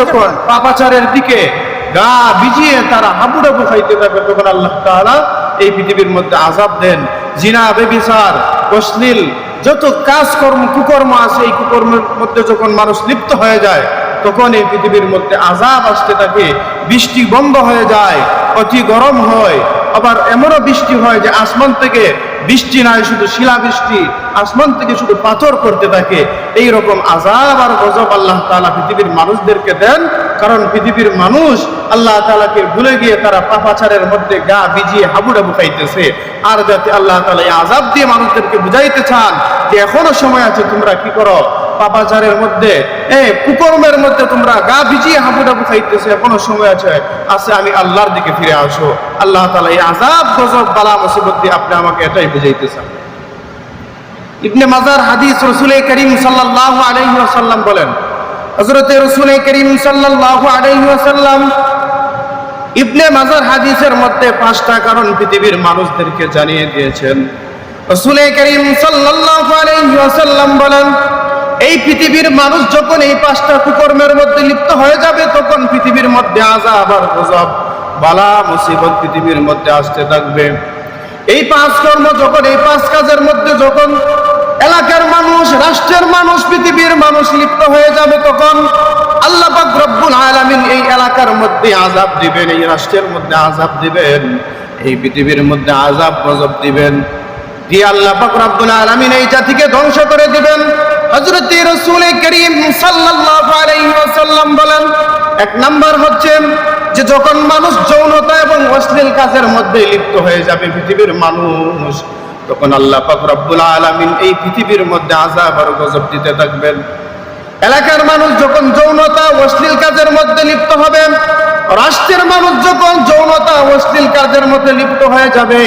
যখন পাপাচারের দিকে গা ভিজিয়ে তারা হাবুডাবু খাইতে থাকবে তখন আল্লাহ তালা এই পৃথিবীর মধ্যে আজাব দেন। জিনা, বেবিচার, অশ্লীল যত কাজকর্ম, কুকর্ম আছে, এই কুকর্মের মধ্যে যখন মানুষ লিপ্ত হয়ে যায়, তখন এই পৃথিবীর মধ্যে আজাব আসতে থাকে, বৃষ্টি বন্ধ হয়ে যায়, অতি গরম হয় আবার এমনও বৃষ্টি হয় যে আসমান থেকে বৃষ্টি নয় শুধু শিলা বৃষ্টি আসমান থেকে শুধু পাথর করতে থাকে। এই রকম আজাব আর গজব আল্লাহ তাআলা পৃথিবীর মানুষদেরকে দেন, কারণ পৃথিবীর মানুষ আল্লাহ তালাকে ভুলে গিয়ে তারা পাপাচারের মধ্যে গা ভিজিয়ে হাবুডাবু খাইতেছে। আর যাতে আল্লাহ তাআলা এই আজাব দিয়ে মানুষদেরকে বুঝাইতে চান যে এখনও সময় আছে, তোমরা কি করো? পাপাচারের মধ্যে এ কুকর্মের মধ্যে তোমরা গা ভিজিয়ে হাবুডাবু খাইতেছে, এখনও সময় আছে আছে, আমি আল্লাহর দিকে ফিরে আসো আল্লাহ তাআলা এই আজাব গজব, বালা, মুসিবত দিয়ে আপনি আমাকে এটাই বুঝাইতে চান ইবনে মাজার হাদিস রসুল করিম ওয়াসাল্লাম বলেন, হযরতে রসুল করিম ওয়াসাল্লাম, ইবনে মাজার হাদিসের মধ্যে পাঁচটা কারণ পৃথিবীর মানুষদেরকে জানিয়ে দিয়েছেন। রসুল করিম ওয়াসাল্লাম বলেন এই পৃথিবীর মানুষ যখন এই পাঁচটা কুকর্মের মধ্যে লিপ্ত হয়ে যাবে, তখন পৃথিবীর মধ্যে আযাব আর গজব বালা, মুসিবত পৃথিবীর মধ্যে আসতে থাকবে। এই পাঁচ কর্ম যখন, এই পাঁচ কাজের মধ্যে যখন এলাকার মানুষ, রাষ্ট্রের মানুষ, পৃথিবীর মানুষ লিপ্ত হয়ে যাবে, তখন আল্লাহ রব্বুল আলামিন এই এলাকার মধ্যে আজাব দিবেন, এই রাষ্ট্রের মধ্যে আজাব দিবেন, এই পৃথিবীর মধ্যে আজাব গজব দিবেন। দিয়ে আল্লাহ রব্বুল আলামিন এই জাতিকে ধ্বংস করে দিবেন। হযরত রাসূল করিম ওয়াসাল্লাম বলেন, এক নাম্বার হচ্ছে যে যখন মানুষ যৌনতা এবং অশ্লীল কাজের মধ্যে লিপ্ত হয়ে যাবে পৃথিবীর মানুষ, তখন আল্লাহ রব্বুল আলামিন এই পৃথিবীর মধ্যে আযাব আর গজব দিতে থাকবেন। এলাকার মানুষ যখন যৌনতা, অশ্লীল কাজের মধ্যে লিপ্ত হবে, রাষ্ট্রের মানুষ যখন যৌনতা, অশ্লীল কাজের মধ্যে লিপ্ত হয়ে যাবে,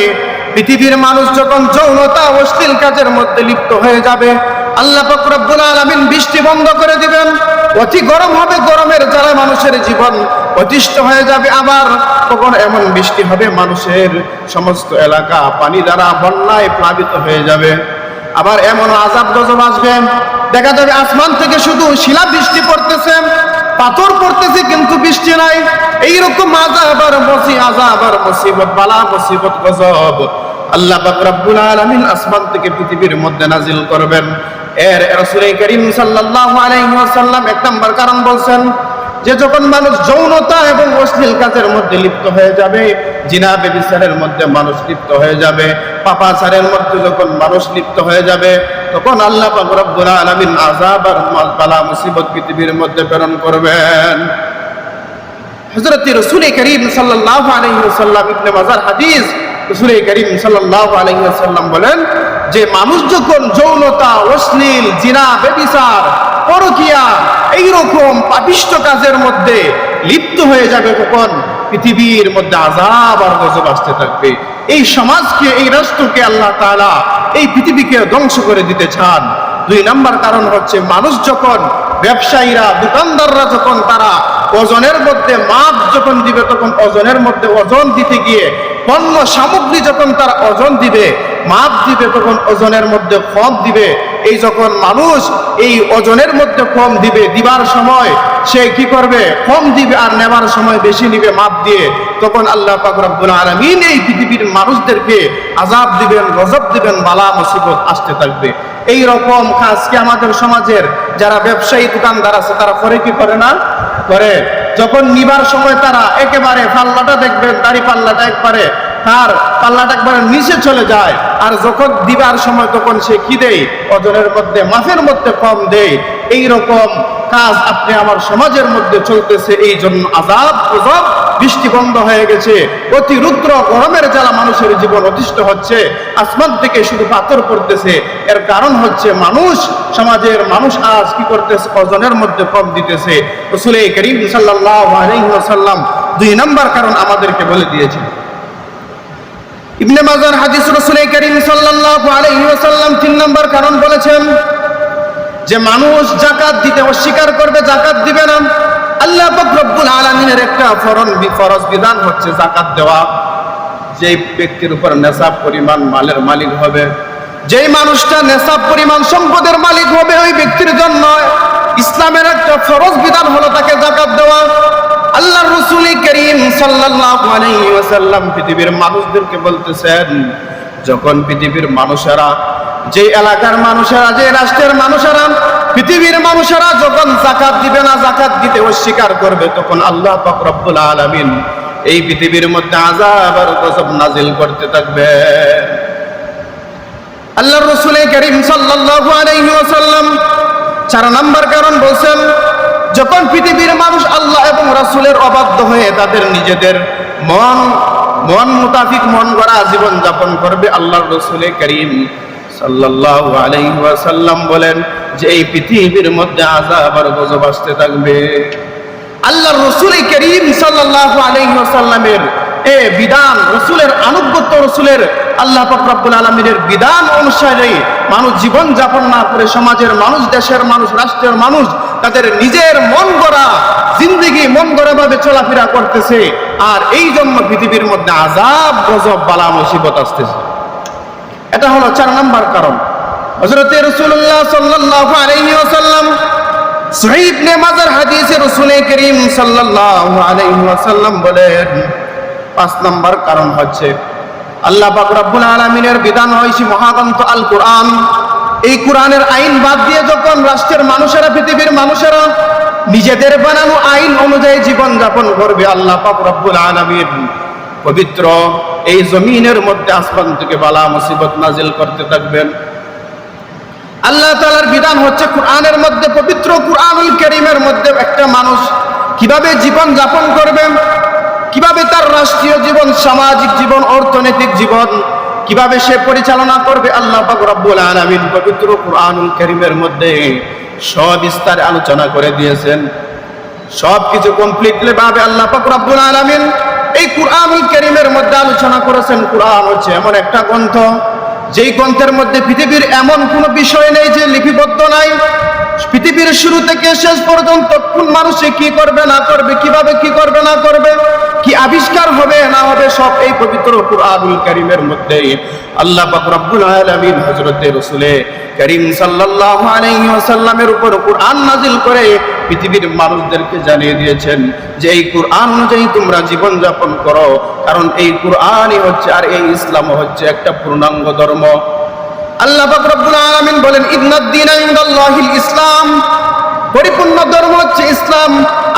পৃথিবীর মানুষ যখন যৌনতা, অশ্লীল কাজের মধ্যে লিপ্ত হয়ে যাবে আল্লাহ পাক রব্বুল আলামিন বৃষ্টি বন্ধ করে দিবেন। অতি গরম হবে, গরমের জ্বালা মানুষের জীবন অতিষ্ঠ হয়ে যাবে। আবার তখন এমন বৃষ্টি হবে, মানুষের সমস্ত এলাকা পানি দ্বারা বন্যায় প্লাবিত হয়ে যাবে। আবার এমন আজাব গজব আসবে। দেখা যাবে আসমান থেকে শুধু শিলা বৃষ্টি পড়তেছে, পাথর পড়তেছে, কিন্তু বৃষ্টি নাই। এইরকম আজাব আর মসি আজাব আর মুসিবত, বালা মুসিবত, গজব আল্লাহ পাক রব্বুল আলামিন আসমান থেকে পৃথিবীর মধ্যে নাজিল করবেন। এর রাসূল করিম সাল্লাল্লাহু আলাইহি ওয়াসাল্লাম এক নাম্বার কারণ বলছেন যে যখন মানুষ যৌনতা এবং অশ্লীল কাজের মধ্যে লিপ্ত হয়ে যাবে, জিনা বেবিচারের মধ্যে মানুষ লিপ্ত হয়ে যাবে পাপাচারের মধ্যে যখন মানুষ লিপ্ত হয়ে যাবে, তখন আল্লাহ রব্বুল আলামিন আযাব আর বালা মুসিবত পৃথিবীর মধ্যে প্রেরণ করবেন। হযরত রাসূল করিম সাল্লাল্লাহু আলাইহি ওয়াসাল্লাম ইবনে মাজার হাদিস রাসূল করিম সাল্লাল্লাহু আলাইহি বলেন যে মানুষ যখন যৌনতা, অশ্লীল, জিনা, বেবিচার, পরকিয়া, এইরকম পাপিষ্ট কাজের মধ্যে লিপ্ত হয়ে যাবে তখন পৃথিবীর মধ্যে আজাব আর গজব আসতে থাকবে। এই সমাজকে, এই রাষ্ট্রকে আল্লাহ তাআলা এই পৃথিবীকে ধ্বংস করে দিতে চান। দুই নাম্বার কারণ হচ্ছে মানুষ যখন ব্যবসায়ীরা, দোকানদাররা যখন তারা ওজনের মধ্যে মাপ যখন দিবে, তখন ওজনের মধ্যে ওজন দিতে গিয়ে পণ্য সামগ্রী যখন তারা ওজন দিবে, মাপ দিবে, তখন ওজনের মধ্যে কম দিবে। এই যখন মানুষ এই ওজনের মধ্যে কম দিবে দিবার সময়, সে কি করবে? কম দিবে আর নেবার সময় বেশি নিবে মাপ দিয়ে। তখন আল্লাহ পাক রব্বুল আলামিন এই পৃথিবীর মানুষদেরকে আজাব দিবেন, গজব দিবেন, বালা মুসিবত আসতে থাকবে। এই রকম কাজকে আমাদের সমাজের? যারা ব্যবসায়ী দোকানদার আছে, তারা করে কি করে না? করে। যখন নিবার সময় তারা একেবারে পাল্লাটা দেখবেন দাড়ি পাল্লাটা একবারে তার পাল্লাটা একবারে নিচে চলে যায়। আর যখন দিবার সময় তখন সে কি দেয়? ওজনের মধ্যে, মাফের মধ্যে কম দেয়। এই রকম কাজ আপনি আমার সমাজের মধ্যে চলতেছে। এই জন্য আজাব, গজব বৃষ্টি বন্ধ হয়ে গেছে। অতি রুদ্র গরমের জ্বালা মানুষের জীবন অতিষ্ঠ হচ্ছে। আসমান থেকে শুধু পাথর পড়তেছে। এর কারণ হচ্ছে মানুষ, সমাজের মানুষ আজ কি করতেছে? ওজনের মধ্যে কম দিতেছে। রসুল করিম সাল্লাল্লাহু আলাইহি ওয়াসাল্লাম দুই নাম্বার কারণ আমাদেরকে বলে দিয়েছেন। ইবনে মাজার হাদিস রসুল করিম সাল্লাল্লাহু আলাইহি ওয়াসাল্লাম তিন নাম্বার কারণ বলেছেন যে মানুষ জাকাত দিতে অস্বীকার করবে জাকাত দিবে না। আল্লাহ রব্বুল আলামিনের একটা ফরন ফরজ বিধান হচ্ছে জাকাত দেওয়া। যেই ব্যক্তির উপর নেশাব পরিমাণ মালের মালিক হবে, যেই মানুষটা নেশাব পরিমাণ সম্পদের মালিক হবে, ওই ব্যক্তির জন্য ইসলামের একটা ফরজ বিধান হলো তাকে জাকাত দেওয়া। সাল্লাল্লাহু আলাইহি ওয়াসাল্লাম পৃথিবীর মানুষদেরকে বলতেছেন, যখন পৃথিবীর মানুষেরা যে এলাকার মানুষেরা যে রাষ্ট্রের মানুষেরা, পৃথিবীর মানুষেরা যখন জাকাত দিবে না, জাকাত দিতে অস্বীকার করবে, তখন আল্লাহ পাক রব্বুল আলামিন এই পৃথিবীর মধ্যে আযাব আর গজব নাজিল করতে থাকবে। আল্লাহ রসুল করিম ওয়াসাল্লাম চার নাম্বার কারণ বলছেন যখন পৃথিবীর মানুষ আল্লাহ এবং রাসুলের অবাধ্য হয়ে তাদের নিজেদের মন মন মুতাফিক, মন করা জীবন যাপন করবে আল্লাহ রসুলের করিম সাল্লাল্লাহু আলাইহি বলেন যে এই পৃথিবীর মধ্যে আযাব আর গজব আসতে থাকবে। আল্লাহ রসুল করিম সাল্লাহ আলাইহি ওয়াসাল্লামের এ বিধান, রসুলের আনুগত্য, রসুলের আল্লাহ পাক রব্বুল আলমিনের বিধান অনুসারে মানুষ জীবন যাপন না করে সমাজের মানুষ, দেশের মানুষ, রাষ্ট্রের মানুষ তাদের নিজের মন গড়া, জিন্দিগি মন গড়া ভাবে চলাফেরা করতেছে। আর এই জন্য পৃথিবীর মধ্যে আজাব গজব, বালা, মুসিবত আসতেছে। এটা হলো চার নাম্বার কারণ। হজরতে রসুল্লাহ সাল্লাল্লাহু আলাইহি ওয়াসাল্লাম সহিদ নে মাজার হাদিসে রসুলে করিম সাল্লাল্লাহু আলাইহি ওয়াসাল্লাম বলেন পাঁচ নাম্বার কারণ হচ্ছে, আল্লাহ পাক রব্বুল আলামিনের বিধান হয়েছে মহাগ্রন্থ আল কোরআন এই কোরআনের আইন বাদ দিয়ে যখন রাষ্ট্রের মানুষেরা, পৃথিবীর মানুষেরা নিজেদের বানানো আইন অনুযায়ী জীবন যাপন করবে, আল্লাহ পাক রব্বুল আলামিন পবিত্র এই জমিনের মধ্যে আসমান থেকে বালা মুসিবত নাজিল করতে থাকবেন। আল্লাহ তালার বিধান হচ্ছে কোরআনের মধ্যে পবিত্র কোরআনুল করিমের মধ্যে একটা মানুষ কীভাবে জীবন যাপন করবে কীভাবে তার রাষ্ট্রীয় জীবন, সামাজিক জীবন, অর্থনৈতিক জীবন, কীভাবে সে পরিচালনা করবে? আল্লাহ রব্বুল আলামিন পবিত্র কোরআনুল করিমের মধ্যে সবিস্তারে আলোচনা করে দিয়েছেন। সব কিছু কমপ্লিটলি ভাবে আল্লাহ রব্বুল আলামিন এই কোরআনুল করিমের মধ্যে আলোচনা করেছেন। কোরআন হচ্ছে এমন একটা গ্রন্থ, যেই গ্রন্থের মধ্যে পৃথিবীর এমন কোনো বিষয় নেই যে লিপিবদ্ধ নাই। পৃথিবীর শুরু থেকে শেষ পর্যন্ত কোন মানুষে কি করবে, না করবে, কীভাবে কি করবে, না করবে কি আবিষ্কার হবে না হবে সব এই পবিত্র কুরআনুল কারীমের মধ্যে? আল্লাহ পাক রব্বুল আলামিন হযরতে রাসূলে করিম সাল্লাল্লাহু আলাইহি ওয়াসাল্লামের উপর কুরআন নাজিল করে পৃথিবীর মানুষদেরকে জানিয়ে দিয়েছেন যে এই কুরআন অনুযায়ী তোমরা জীবন যাপন করো। কারণ এই কুরআনই হচ্ছে আর এই ইসলাম হচ্ছে একটা পূর্ণাঙ্গ ধর্ম। আল্লাহ পাক রব্বুল আলামিন বলেন, ইন্নাদ-দীন ইনদাল্লাহিল ইসলাম। পরিপূর্ণ ধর্ম হচ্ছে ইসলাম,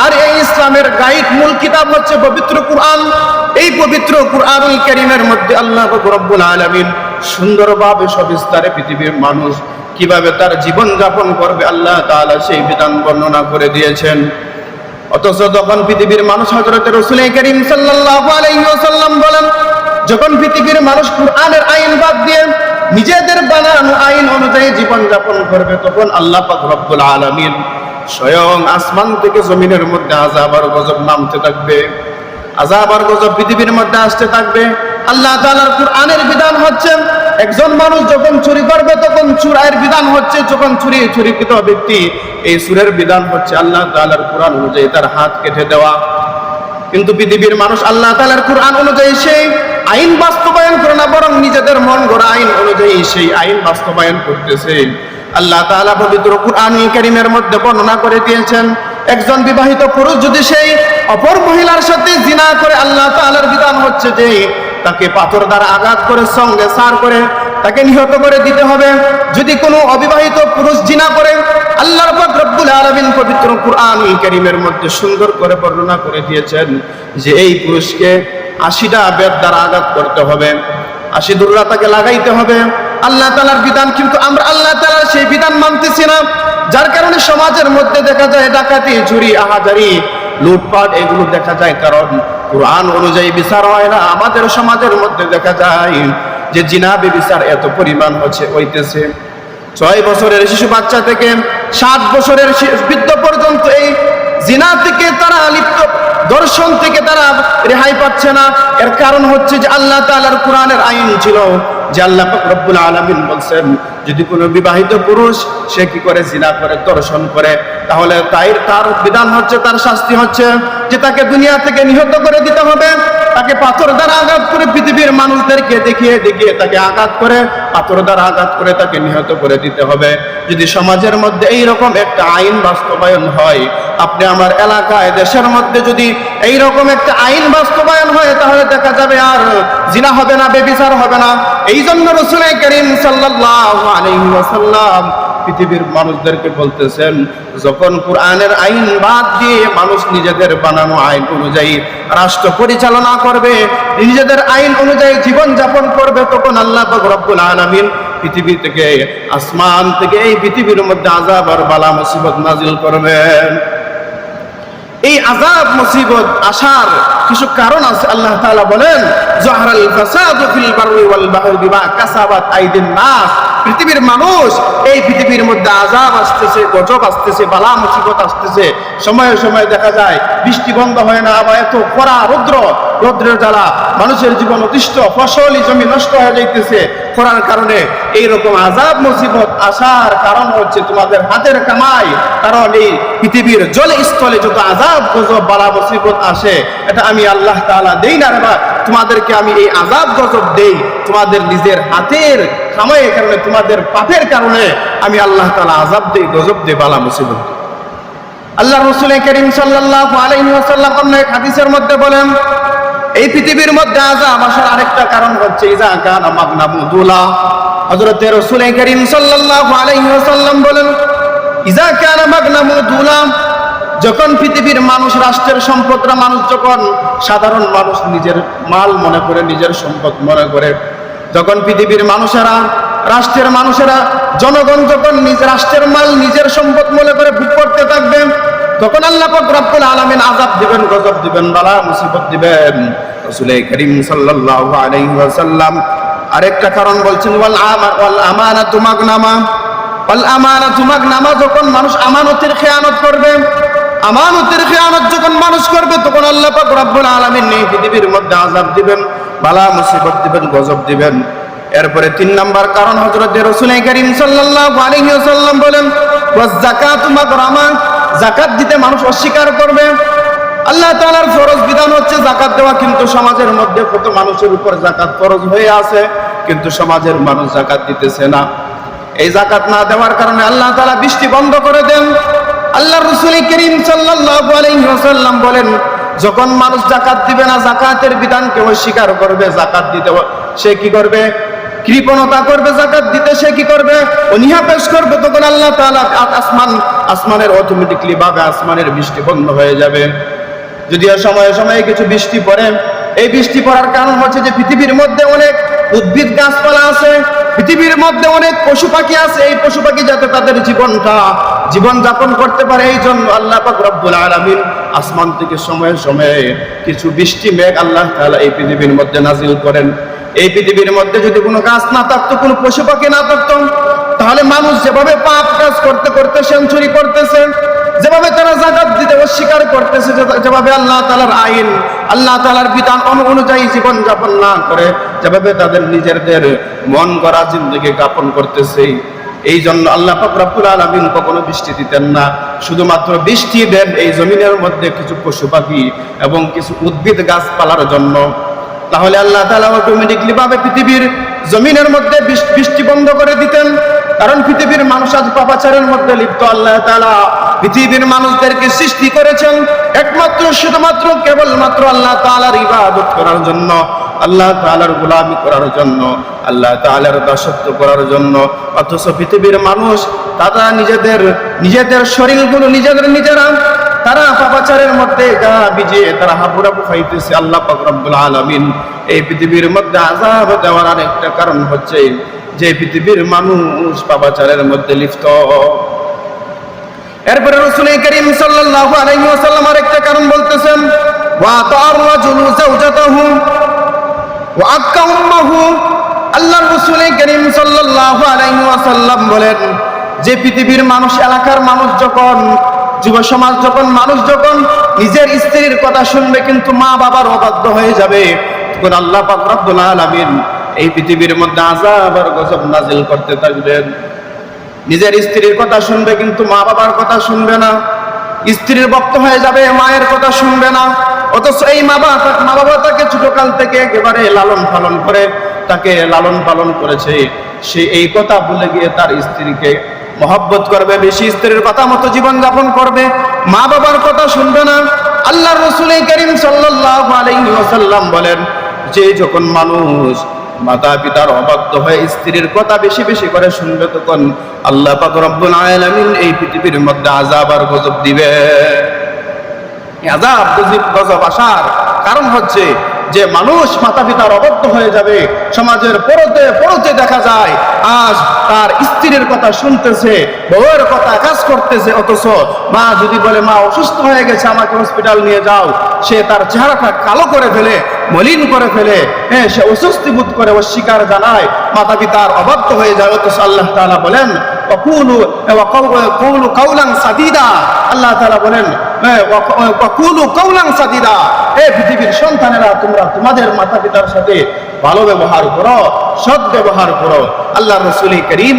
আর এই ইসলামের গাইড মূল কিতাব হচ্ছে পবিত্র কুরআন। এই পবিত্র কুরআনুল কারীমের মধ্যে আল্লাহ রব্বুল আলামিন সুন্দরভাবে সবিস্তারে পৃথিবীর মানুষ কীভাবে তার জীবন যাপন করবে আল্লাহ তাআলা সেই বিধান বর্ণনা করে দিয়েছেন। অথচ তখন পৃথিবীর মানুষ হযরত রাসূল করিম সাল্লাল্লাহু আলাইহি ওয়াসাল্লাম বলেন, যখন পৃথিবীর মানুষ কুরআনের আইন বাদ দিয়ে নিজেদের বানানো আইন অনুযায়ী জীবন যাপন করবে, তখন আল্লাহ পাক রব্বুল আলামিন স্বয়ং আসমান থেকে জমিনের মধ্যে আযাব আর গজব নামতে থাকবে। আযাব আর গজব পৃথিবীর মধ্যে আসতে থাকবে। আল্লাহ তাআলার কুরআনের বিধান হচ্ছে, একজন মানুষ যখন চুরি করবে, তখন চুরাইয়ের বিধান হচ্ছে, যখন চুরি, চুরিকৃত ব্যক্তি, এই সুরের বিধান হচ্ছে আল্লাহ তাআলার কুরআন অনুযায়ী তার হাত কেটে দেওয়া। কিন্তু পৃথিবীর মানুষ আল্লাহ তাআলার কুরআন অনুযায়ী সেই আইন বাস্তবায়ন করে না, বরং নিজেদের মন গড়া আইন অনুযায়ী সেই আইন বাস্তবায়ন করতেছে। আল্লাহ তাআলা পবিত্র কুরআন কারীমের মধ্যে বর্ণনা করে দিয়েছেন, একজন বিবাহিত পুরুষ যদি সেই অপর মহিলার সাথে জিনা করে, আল্লাহ তাআলার বিধান হচ্ছে যে তাকে পাথর দ্বারা আঘাত করে, সঙ্গে সার করে, তাকে নিহত করে দিতে হবে। যদি কোনো অবিবাহিত পুরুষ জিনা করে, আল্লাহর রব্বুল আলামিন পবিত্র কুরআন কারীমের মধ্যে সুন্দর করে বর্ণনা করে দিয়েছেন যে এই পুরুষকে আশিটা বেদ দ্বারা আঘাত করতে হবে। আশি দুর্রা তাকে লাগাইতে হবে। আল্লাহ তালার বিধান কিন্তু আমরা আল্লাহ তালার সেই বিধান মানতেছি না। যার কারণে সমাজের মধ্যে দেখা যায় ডাকাতি, চুরি, আহাজারি, লুটপাট, এগুলো দেখা যায়। কারণ কোরআন অনুযায়ী বিচার হয় না। আমাদের সমাজের মধ্যে দেখা যায় যে জিনাবি বিচার এত পরিমাণ হচ্ছে, হইতেছে। ছয় বছরের শিশু বাচ্চা থেকে সাত বছরের বৃদ্ধ পর্যন্ত এই জিনা থেকে তারা লিপ্ত দর্শন থেকে তারা রেহাই পাচ্ছে না। এর কারণ হচ্ছে যে আল্লাহ তালার কোরআনের আইন ছিল যে আল্লাহ রব্বুল আলমিন বলছেন, যদি কোনো বিবাহিত পুরুষ সে কি করে জিনা করে, দর্শন করে, তাহলে তাই তার বিধান হচ্ছে, তার শাস্তি হচ্ছে যে তাকে দুনিয়া থেকে নিহত করে দিতে হবে। তাকে পাথর দ্বারা আঘাত করে পৃথিবীর মানুষদেরকে দেখিয়ে দেখিয়ে তাকে আঘাত করে, পাথর দ্বারা আঘাত করে তাকে নিহত করে দিতে হবে। যদি সমাজের মধ্যে এই রকম একটা আইন বাস্তবায়ন হয়, আপনি আমার এলাকায়, দেশের মধ্যে যদি এই রকম একটা আইন বাস্তবায়ন হয়, তাহলে দেখা যাবে আর জিনা হবে না, বেবিচার হবে না। এই জন্য রসুল করিম সাল্লাল্লাহু আলাইহি ওয়াসাল্লাম পৃথিবীর মানুষদেরকে বলতেছেন, যখন কোরআনের আইন বাদ দিয়ে মানুষ নিজেদের বানানো আইন অনুযায়ী রাষ্ট্র পরিচালনা করবে, নিজেদের আইন অনুযায়ী জীবন যাপন করবে, তখন আল্লাহ রব্বুল আলামিন পৃথিবী থেকে, আসমান থেকে এই পৃথিবীর মধ্যে আযাব আর বালা মুসিবত নাজিল করবেন। এই আজাব মুসিবত আসার কিছু কারণ আছে, আল্লাহ তাআলা বলেন, জহরাল ফাসাদু ফিল বাররি ওয়াল বাহরি বিমা কাসাবাত আইদিন নাস। পৃথিবীর মানুষ, এই পৃথিবীর মধ্যে আজাব আসতেছে, গজব আসতেছে, বালা মুসিবত আসতেছে। সময়ে সময়ে দেখা যায়, বৃষ্টি বন্ধ হয় না বা এত খরা, রৌদ্র, রৌদ্রের জ্বালা। মানুষের জীবন অতিষ্ঠ, ফসলি জমি নষ্ট হয়ে যাইতেছে। খরার কারণে এই রকম আজাব মুসিবত আসার কারণ হচ্ছে তোমাদের হাতের কামাই। কারণ এই পৃথিবীর জলে স্থলে যত আজাব গজব, বালা, মুসিবত আসে, এটা আমি আল্লাহ তাআলা দেই না রে বা তোমাদেরকে আমি এই আজাব গজব দেই। তোমাদের নিজের হাতের কামাইয়ের কারণে, তোমাদের পাপের কারণে আমি আল্লাহ তাআলা আজাব দেই, গজব দেই, বালা মুসিবত আল্লাহ রসুল করিম ওয়াসাল্লাম অন্য এক হাদিসের মধ্যে বলেন, এই পৃথিবীর মধ্যে আজাব আসার আরেকটা কারণ হচ্ছে ইজা কানা মাগনামু দুলা হযরত রাসূল করিম সাল্লাল্লাহু আলাইহি বলেন ইজা কানা মাগনামু দুলা যখন পৃথিবীর মানুষ, রাষ্ট্রের সম্পদরা মানুষ যখন সাধারণ মানুষ নিজের মাল মনে করে, নিজের সম্পদ মনে করে, যখন পৃথিবীর মানুষেরা, রাষ্ট্রের মানুষেরা, জনগণ যখন নিজ রাষ্ট্রের মাল, নিজের সম্পদ মনে করে ভোগ করতে থাকবে, তখন আল্লাহ রব্বুল আলামিন আযাব দিবেন, গজব দিবেন, বালা, মুসিবত দিবেন। সাল্লাল্লাহু আরেকটা কারণ বলছেন, ওয়াল আমা, ওয়াল আমানাতু মাগনামা। ওয়াল যখন মানুষ আমানতের খেয়ানত করবে আমানতের খেয়ানত যখন মানুষ করবে, তখন আল্লাহ পাক রব্বুল আলামিন এই পৃথিবীর মধ্যে আযাব দিবেন, বালা মুসিবত দিবেন, গজব দিবেন। এরপরে তিন নাম্বার কারণ হযরত রাসূল করিম সাল্লাল্লাহু আলাইহি বলেন, ওয়াজ যাকাতু মাগরামা যাকাত দিতে মানুষ অস্বীকার করবে। আল্লাহ তাআলার ফরজ বিধান হচ্ছে যাকাত দেওয়া, কিন্তু সমাজের মধ্যে কত মানুষের উপর যাকাত ফরজ হয়ে আছে, কিন্তু সমাজের মানুষ যাকাত দিতেছে না। এই যাকাত না দেওয়ার কারণে আল্লাহ তাআলা বৃষ্টি বন্ধ করে দেন। আল্লাহ রসুল করিম আলাইহি বলেন, যখন মানুষ জাকাত দিবে না জাকাতের বিধান বিধানকে অস্বীকার করবে জাকাত দিতে সে কি করবে? কৃপণতা করবে জাকাত দিতে সে কি করবে? অনিহা পেশ করবে, তখন আল্লাহ তাআলা আসমান, আসমানের অটোমেটিকলি ভাবে আসমানের বৃষ্টি বন্ধ হয়ে যাবে। যদিও সময়ে সময়ে কিছু বৃষ্টি পড়ে, এই বৃষ্টি পড়ার কারণ হচ্ছে যে পৃথিবীর মধ্যে অনেক উদ্ভিদ গাছপালা আছে পৃথিবীর মধ্যে অনেক পশু পাখি আছে, এই পশু পাখি যাতে তাদের জীবনটা, জীবন যাপন করতে পারে, এই জন্য আল্লাহ রব্বুল আলামিন আসমান থেকে সময়ে সময়ে কিছু বৃষ্টি, মেঘ আল্লাহ তাআলা এই পৃথিবীর মধ্যে নাজিল করেন। এই পৃথিবীর মধ্যে যদি কোনো গাছ না থাকতো, কোনো পশু পাখি না থাকতো, তাহলে মানুষ যেভাবে পাপ কাজ করতে করতে সেঞ্চুরি করতেছে যেভাবে তারা জাকাত দিতে অস্বীকার করতেছে যেভাবে আল্লাহ তালার আইন, আল্লাহ তালার বিধান অনু- অনুযায়ী জীবন যাপন না করে, যেভাবে তাদের নিজেদের মন করা জিন্দগি যাপন করতেছে এই জন্য আল্লাহ ফাকরাবুল আলমিন কখনো বৃষ্টি দিতেন না। শুধুমাত্র বৃষ্টি দেন এই জমিনের মধ্যে কিছু পশু পাখি এবং কিছু উদ্ভিদ গাছপালার জন্য। তাহলে আল্লাহ তালা অটোমেটিকলি ভাবে পৃথিবীর জমিনের মধ্যে বৃষ্টি বন্ধ করে দিতেন। কারণ পৃথিবীর মানুষ আজ পাপাচারের মধ্যে লিপ্ত। আল্লাহ তালা পৃথিবীর মানুষদেরকে সৃষ্টি করেছেন একমাত্র, শুধুমাত্র, কেবলমাত্র আল্লাহ তালার ইবাদত করার জন্য, আল্লাহ তালার গোলামি করার জন্য, আল্লাহ তালার দাসত্ব করার জন্য। অথচ পৃথিবীর মানুষ, তারা নিজেদের নিজেদের শরীরগুলো নিজেদের নিজেরা, তারা পাপাচারের মধ্যে গা বিজে তারা হাবুরাবু খাইতেছে আল্লাহ পাক রব্বুল আলামিন। এই পৃথিবীর মধ্যে আযাব দেওয়ার আরেকটা কারণ হচ্ছে যে পৃথিবীর মানুষ পাপাচারের মধ্যে লিপ্ত। এরপরে রাসূল করিম আলাইহি ওয়াসাল্লাম আরেকটা কারণ বলতেছেন বলেন, যে পৃথিবীর মানুষ, এলাকার মানুষ যখন, যুব সমাজ যখন মানুষ যখন নিজের স্ত্রীর কথা শুনবে, কিন্তু মা বাবার অবাধ্য হয়ে যাবে, তখন আল্লাহ পাক এই পৃথিবীর মধ্যে আযাব আর গজব নাজিল করতে থাকবেন। নিজের স্ত্রীর কথা শুনবে কিন্তু মা বাবার কথা শুনবে না। স্ত্রীর বক্ত হয়ে যাবে, মায়ের কথা শুনবে না। অথচ এই মা বাবা মা বাবা তাকে ছোটকাল থেকে একেবারে লালন পালন করে, তাকে লালন পালন করেছে। সে এই কথা ভুলে গিয়ে তার স্ত্রীকে মহব্বত করবে, বেশি স্ত্রীর কথা মতো জীবন যাপন করবে। মা বাবার কথা শুনবে না। আল্লাহ রসুল করিম আলাইহি বলেন, যে যখন মানুষ মাতা পিতার অবাধ্য হয়ে স্ত্রীর কথা বেশি বেশি করে শুনবে তখন আল্লাহ পাক রব্বুল আলামিন এই পৃথিবীর মধ্যে আজাব আর গজব দিবে। আজাব গজব আসার কারণ হচ্ছে যে মানুষ মাতা পিতার অবদ্ধ হয়ে যাবে, সমাজের পরতে পরতে দেখা যায়, আজ তার স্ত্রীর কথা শুনতেছে, বউয়ের কথা কাজ করতেছে, অথচ মা যদি বলে, মা, অসুস্থ হয়ে গেছে, আমাকে হসপিটাল নিয়ে যাও। সে তার চেহারাটা কালো করে ফেলে, মলিন করে ফেলে হ্যাঁ সে অস্বস্তি বোধ করে, অস্বীকার জানায়, মাতা পিতার অবাধ্য হয়ে যায়। অথচ আল্লাহ তাআলা বলেন আল্লাহ তালা বলেন পৃথিবীর সন্তানেরা, তোমরা তোমাদের পিতার সাথে ভালো ব্যবহার করো করো। আল্লাহ করিম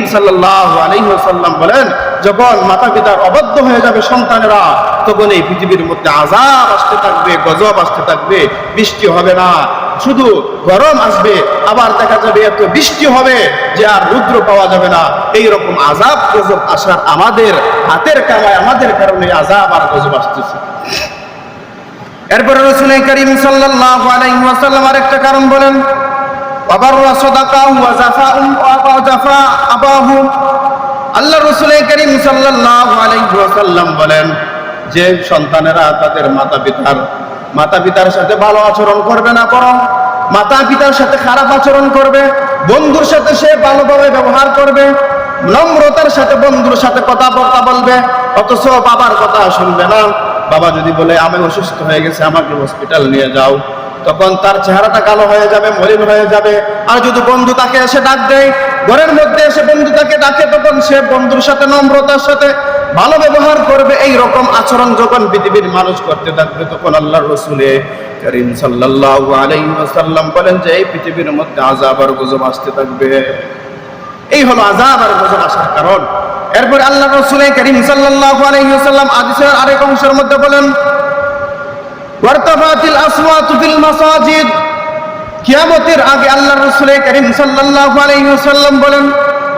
বলেন, যখন মাতা পিতার অবদ্ধ হয়ে যাবে সন্তানেরা, তখন এই পৃথিবীর মধ্যে আজাব আসতে থাকবে, গজব আসতে থাকবে, বৃষ্টি হবে না। শুধু গরম আসবে, আবার দেখা যাবে এত বৃষ্টি হবে যে আর রুদ্র পাওয়া যাবে না। এই রকম আজাব, গজব আসার আমাদের হাতের কামায় আমাদের কারণে আজাব আর গজব আসতেছে। এরপরে রসুল করিম কারণ আল্লাহ বলেন, যে সন্তানেরা তাদের মাতা পিতার মাতা পিতার সাথে ভালো আচরণ করবে না বরং মাতা পিতার সাথে খারাপ আচরণ করবে, বন্ধুর সাথে সে ভালোভাবে ব্যবহার করবে, নম্রতার সাথে বন্ধুর সাথে কথাবার্তা বলবে, অথচ বাবার কথা শুনবে না। বাবা যদি বলে, আমি অসুস্থ হয়ে গেছে, আমাকে হসপিটাল নিয়ে যাও। তখন তার চেহারাটা কালো হয়ে যাবে, মলিন হয়ে যাবে। আর যদি বন্ধু তাকে এসে ডাক দেয়, ঘরের মধ্যে এসে বন্ধু তাকে ডাকে, তখন সে বন্ধুর সাথে, নম্রতার সাথে ভালো ব্যবহার করবে এই রকম আচরণ যখন পৃথিবীর মানুষ করতে থাকবে, তখন আল্লাহ রসুলে করিম সাল্লাল্লাহু আলাইহি ওয়াসাল্লাম বলেন যে, এই পৃথিবীর মধ্যে আযাব আর গজব আসতে থাকবে। এই হলো আযাব আর গজব আসার কারণ। এরপর আল্লাহ রসুল করিম সাল্লাল্লাহু আলাইহি ওয়াসাল্লাম হাদিসের আরেক অংশের মধ্যে বলেন কিয়ামতের আগে আল্লাহ রসুল করিম সাল্লাল্লাহু আলাইহি ওয়াসাল্লাম বলেন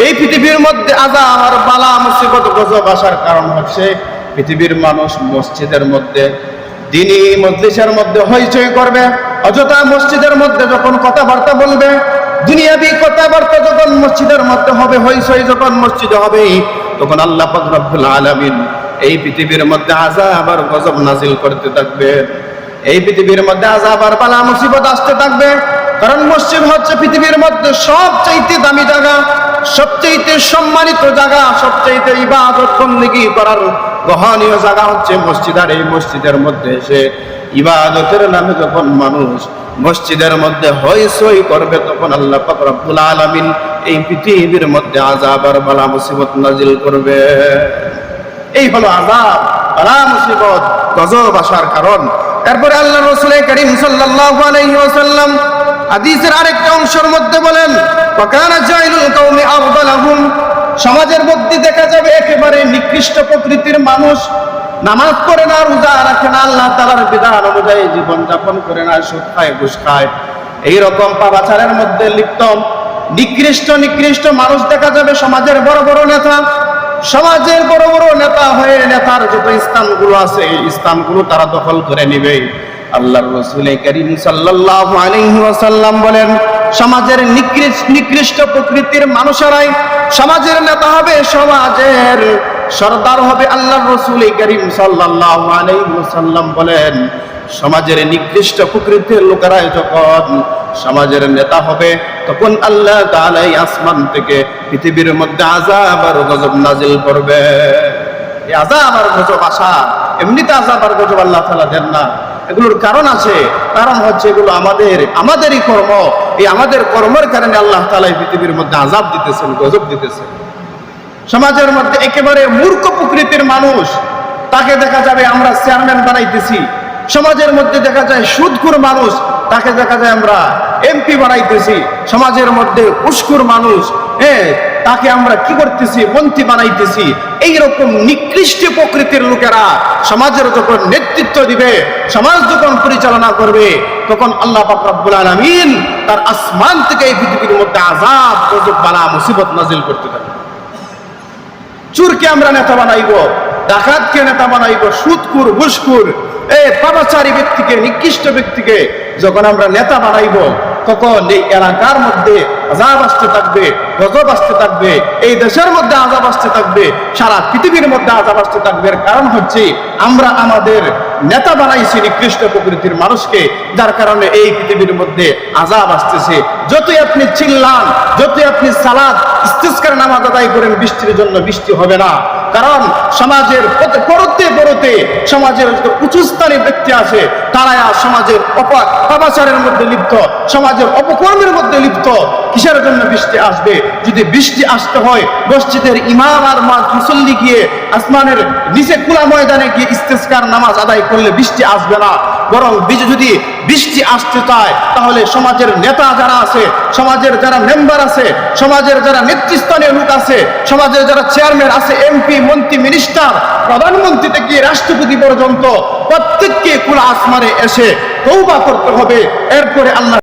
এই পৃথিবীর মধ্যে আর বালা মুসিবত গজব আসার কারণ হচ্ছে পৃথিবীর মানুষ মসজিদের মধ্যে, দিনী মজলিসের মধ্যে হইচই করবে। অযথা মসজিদের মধ্যে যখন কথাবার্তা বলবে, দুনিয়াবি কথাবার্তা যখন মসজিদের মধ্যে হবে, হইচই যখন মসজিদে হবে, তখন আল্লাহ রব্বুল আলামিন এই পৃথিবীর মধ্যে আযাব আর গজব নাজিল করতে থাকবে। এই পৃথিবীর মধ্যে আযাব আর বালা মুসিবত আসতে থাকবে। কারণ মসজিদ হচ্ছে পৃথিবীর মধ্যে সবচাইতে দামি জায়গা। সবচাইতে সম্মানিত জায়গা সবচাইতে ইবাদত বন্দেগী করার গ্রহণীয় জায়গা হচ্ছে মসজিদ, আর এই মসজিদের মধ্যে এসে ইবাদতের নামে যখন মানুষ মসজিদের মধ্যে হইসই করবে, তখন আল্লাহ রব্বুল আলামিন এই পৃথিবীর মধ্যে আযাব আর বালা মুসিবত নাজিল করবে। এই হলো আযাব, বালা মুসিবত, গজব আসার কারণ। এরপরে আল্লাহ রসুল করিম সাল্লাল্লাহু আলাইহি ওয়াসাল্লাম হাদিসের আরেকটা অংশের মধ্যে বলেন সমাজের মধ্যে দেখা যাবে একেবারে নিকৃষ্ট প্রকৃতির মানুষ নামাজ পড়ে না, রোজা রাখে না, আল্লাহ তাআলার বিধান অনুযায়ী জীবন যাপন করে না, সুদ খায়, ঘুষ খায়। এইরকম পাপাচারের মধ্যে লিপ্ত, নিকৃষ্ট নিকৃষ্ট মানুষ দেখা যাবে সমাজের বড় বড় নেতা। সমাজের বড় বড় নেতা হয়ে নেতার যত স্থানগুলো আছে, এই স্থানগুলো তারা দখল করে নিবে। আল্লাহর রসুল করিম সাল্লাল্লাহু আলাইহি ওয়াসাল্লাম বলেন, সমাজের নিকৃষ্ট প্রকৃতির মানুষেরাই সমাজের নেতা হবে, সমাজের সর্দার হবে আল্লাহর রসুল করিম সাল্লাল্লাহু আলাইহি ওয়াসাল্লাম বলেন। সমাজের নিকৃষ্ট প্রকৃতির লোকেরাই যখন সমাজের নেতা হবে, তখন আল্লাহ তাআলা এই আসমান থেকে পৃথিবীর মধ্যে আযাব আর গজব নাজিল করবে। আযাব আর গজব আসা এমনিতে আযাব আর গজব আল্লাহ তাআলা দেন না। এগুলোর কারণ আছে। কারণ হচ্ছে এগুলো আমাদের, আমাদেরই কর্ম। এই আমাদের কর্মের কারণে আল্লাহ তালা পৃথিবীর মধ্যে আজাব দিতেছেন, গজব দিতেছেন। সমাজের মধ্যে একেবারে মূর্খ প্রকৃতির মানুষ, তাকে দেখা যাবে আমরা চেয়ারম্যান বানাইতেছি। সমাজের মধ্যে দেখা যায় সুদখুর মানুষ, তাকে দেখা যায় আমরা এমপি বানাইতেছি, সমাজের মধ্যে উস্কুর মানুষ হ্যাঁ তাকে আমরা কি করতেছি? মন্ত্রী বানাইতেছি। এইরকম নিকৃষ্ট প্রকৃতির লোকেরা সমাজের যখন নেতৃত্ব দিবে, সমাজ যখন পরিচালনা করবে, তখন আল্লাহ রব্বুল আলামিন তার আসমান থেকে এই পৃথিবীর মধ্যে গজব, বালা, মুসিবত নাজিল করতে থাকবে। চুরকে আমরা নেতা বানাইব, ডাকাতকে নেতা বানাইব সুদকুর ঘুষকুর এ পাপাচারী ব্যক্তিকে, নিকৃষ্ট ব্যক্তিকে যখন আমরা নেতা বানাইব তখন এই এলাকার মধ্যে আজাব আসতে থাকবে, গজব আসতে থাকবে, এই দেশের মধ্যে আজাব আসতে থাকবে, সারা পৃথিবীর মধ্যে আজাব আসতে থাকবে। কারণ হচ্ছে আমরা আমাদের নেতা বানাইছি নিকৃষ্ট প্রকৃতির মানুষকে, যার কারণে এই পৃথিবীর মধ্যে আজাব আসতেছে। যতই আপনি চিল্লান, যতই আপনি সালাদ, ইস্তিস্কার নামাজ আদায় করেন, বৃষ্টির জন্য বৃষ্টি হবে না। কারণ সমাজের পড়তে পরতে সমাজের উঁচু স্থানে ব্যক্তি আছে, তারা সমাজের অপাচারের মধ্যে লিপ্ত, সমাজের অপকর্মের মধ্যে লিপ্ত। কিসের জন্য বৃষ্টি আসবে? যদি বৃষ্টি আসতে হয়, মসজিদের ইমাম আর মা মুসল্লি গিয়ে আসমানের নিচে খোলা ময়দানে গিয়ে ইস্তেস্কার নামাজ আদায় করলে বৃষ্টি আসবে না। বরং যদি বৃষ্টি আসতে চায়, তাহলে সমাজের নেতা যারা আছে, সমাজের যারা মেম্বার আছে, সমাজের যারা নেতৃস্থানীয় লোক আছে, সমাজের যারা চেয়ারম্যান আছে, এমপি, মন্ত্রী, মিনিস্টার প্রধানমন্ত্রী থেকে রাষ্ট্রপতি পর্যন্ত প্রত্যেককে কুল আসমানে এসে তৌবা করতে হবে। এরপরে আল্লাহ